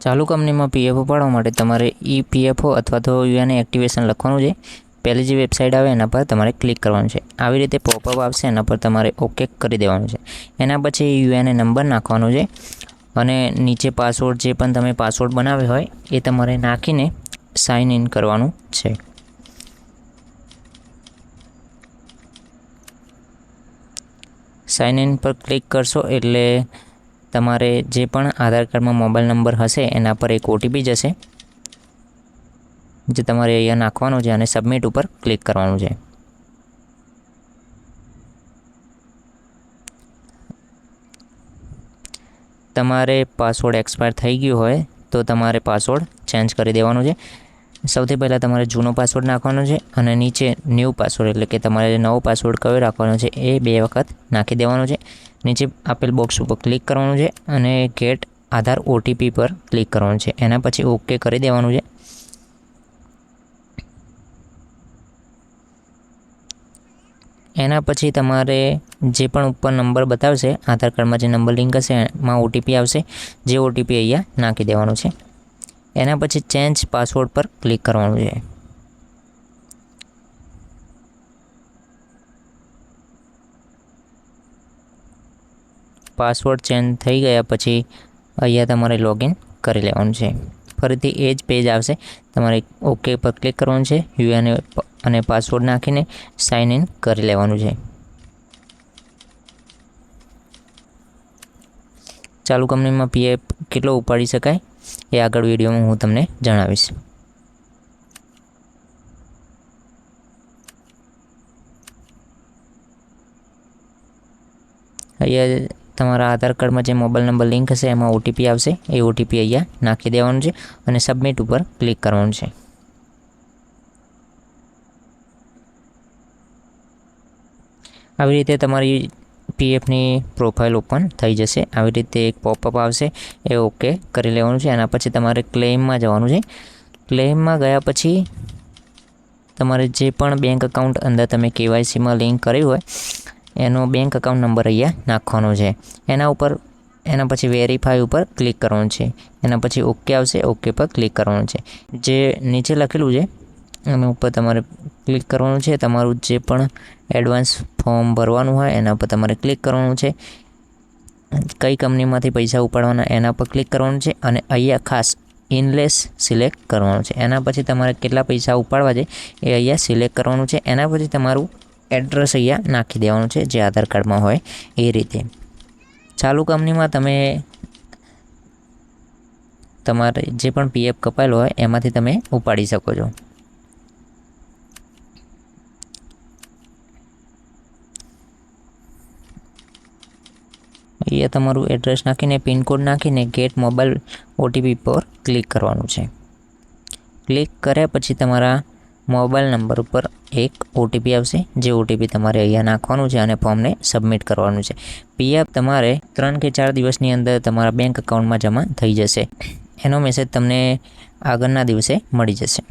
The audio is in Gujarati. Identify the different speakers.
Speaker 1: ચાલુ કંપનીમાં પીએફઓ પાડવા માટે તમારે ઈ પીએફઓ અથવા તો યુએન એક્ટિવેશન લખવાનું છે. પહેલી જે વેબસાઇટ આવે એના પર તમારે ક્લિક કરવાનું છે. આવી રીતે પોપઅપ આવશે, એના પર તમારે ઓકે કરી દેવાનું છે. એના પછી યુએનએ નંબર નાખવાનો છે અને નીચે પાસવર્ડ જે પણ તમે પાસવર્ડ બનાવ્યો હોય, એ તમારે નાખીને સાઇન ઇન કરવાનું છે. સાઇન ઇન પર ક્લિક કરશો એટલે તમારે જે પણ આધાર કાર્ડમાં મોબાઈલ નંબર હશે, એના પર એક ઓટીપી જશે, જે તમારે અહીંયા નાખવાનું છે અને સબમિટ ઉપર ક્લિક કરવાનું છે. તમારે પાસવર્ડ એક્સપાયર થઈ ગયો હોય, તો તમારે પાસવર્ડ ચેન્જ કરી દેવાનો છે. સૌથી પહેલાં તમારે જૂનો પાસવર્ડ નાખવાનો છે અને નીચે ન્યૂ પાસવર્ડ એટલે કે તમારે નવો પાસવર્ડ કયો રાખવાનો છે એ બે વખત નાખી દેવાનો છે. નીચે આપેલ બોક્સ ઉપર ક્લિક કરવાનું છે અને ગેટ આધાર ઓટીપી પર ક્લિક કરવાનું છે. એના પછી ઓકે કરી દેવાનું છે. એના પછી તમારે જે પણ ઉપર નંબર બતાવશે, આધાર કાર્ડમાં જે નંબર લિંક હશે, એમાં ઓટીપી આવશે. જે ઓટીપી અહીંયા નાખી દેવાનું છે. એના પછી ચેન્જ પાસવર્ડ પર ક્લિક કરવાનું છે. પાસવર્ડ ચેન્જ થઈ ગયા પછી અહીંયા તમારે લોગિન કરી લેવાનું છે. ફરીથી એ જ પેજ આવશે. તમારે ઓકે પર ક્લિક કરવાનું છે. યુએન અને પાસવર્ડ નાખીને સાઇન ઇન કરી લેવાનું છે. ચાલુ કંપનીમાં પીએફ કેટલો ઉપાડી શકાય? એ આગળ વિડીયોમાં હું તમને જણાવીશ. અહીંયા તમારા આધાર કાર્ડમાં જે મોબાઈલ નંબર લિંક હશે, એમાં ઓટીપી આવશે. એ ઓટીપી અહીંયા નાખી દેવાનું છે અને સબમિટ ઉપર ક્લિક કરવાનું છે. આવી રીતે તમારી પીએફની પ્રોફાઇલ ઓપન થઈ જશે. આવી રીતે એક પોપઅપ આવશે. એ ઓકે કરી લેવાનું છે. એના પછી તમારે ક્લેમમાં જવાનું છે. ક્લેમમાં ગયા પછી તમારે જે પણ બેંક અકાઉન્ટ અંદર તમે કેવાયસીમાં લિંક કર્યું હોય, એનો બેંક અકાઉન્ટ નંબર અહીંયા નાખવાનો છે. એના ઉપર, એના પછી વેરીફાઈ ઉપર ક્લિક કરવાનું છે. એના પછી ઓકે આવશે. ઓકે પર ક્લિક કરવાનું છે. જે નીચે લખેલું છે એના ઉપર તમારે ક્લિક કરવાનું છે. તમારું જે પણ એડવાન્સ ફોર્મ ભરવાનું હોય, એના પર તમારે ક્લિક કરવાનું છે. કઈ કંપનીમાંથી પૈસા ઉપાડવાના, એના પર ક્લિક કરવાનું છે અને અહીંયા ખાસ ઇનલેસ સિલેક્ટ કરવાનું છે. એના પછી તમારે કેટલા પૈસા ઉપાડવા છે એ અહીંયા સિલેક્ટ કરવાનું છે. એના પછી તમારું એડ્રેસ અહીંયા નાખી દેવાનું છે, જે આધાર કાર્ડમાં હોય એ રીતે. ચાલુ કંપનીમાં તમે તમારે જે પણ પીએફ કપાયેલો હોય, એમાંથી તમે ઉપાડી શકો છો. અહીંયા તમારું એડ્રેસ નાખીને પિનકોડ નાખીને ગેટ મોબાઈલ ઓટીપી પર ક્લિક કરવાનું છે. ક્લિક કર્યા પછી તમારા મોબાઈલ નંબર ઉપર એક ઓટીપી આવશે, જે ઓટીપી તમારે અહીંયા નાખવાનું છે અને ફોર્મને સબમિટ કરવાનું છે. પીએફ તમારે ત્રણ કે ચાર દિવસની અંદર તમારા બેંક એકાઉન્ટમાં જમા થઈ જશે. એનો મેસેજ તમને આગળના દિવસે મળી જશે.